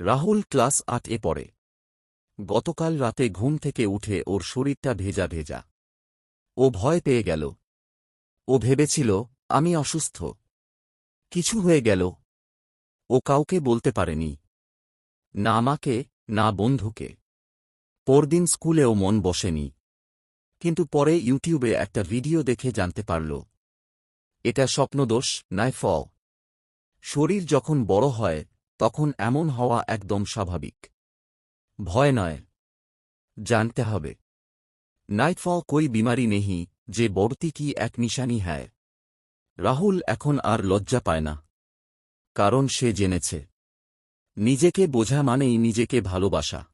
Rahul class আট এ পড়ে। গতকাল রাতে ঘুম থেকে উঠে ওর শরীরটা ভেজা ভেজা। ও ভয় পেয়ে গেল। ও ভেবেছিল, আমি অসুস্থ। কিছু হয়ে গেল। ও কাউকে বলতে পারেনি। না আমাকে, না বন্ধুকে। পরদিন স্কুলেও মন বসেনি। কিন্তু পরে ইউটিউবে একটা ভিডিও দেখে জানতে পারল। এটা স্বপ্নদোষ নয় ফ শরীর যখন বড় হয় তখন এমন হওয়া একদম স্বাভাবিক। ভয় নয়। জানতে হবে। নাইটফল কই বিমারি নেহি, যে বড়তি কি এক নিশানি হ্যায় রাহুল এখন আর লজ্জা পায় না। কারণ সে জেনেছে। নিজেকে বোঝা মানেই নিজেকে ভালোবাসা।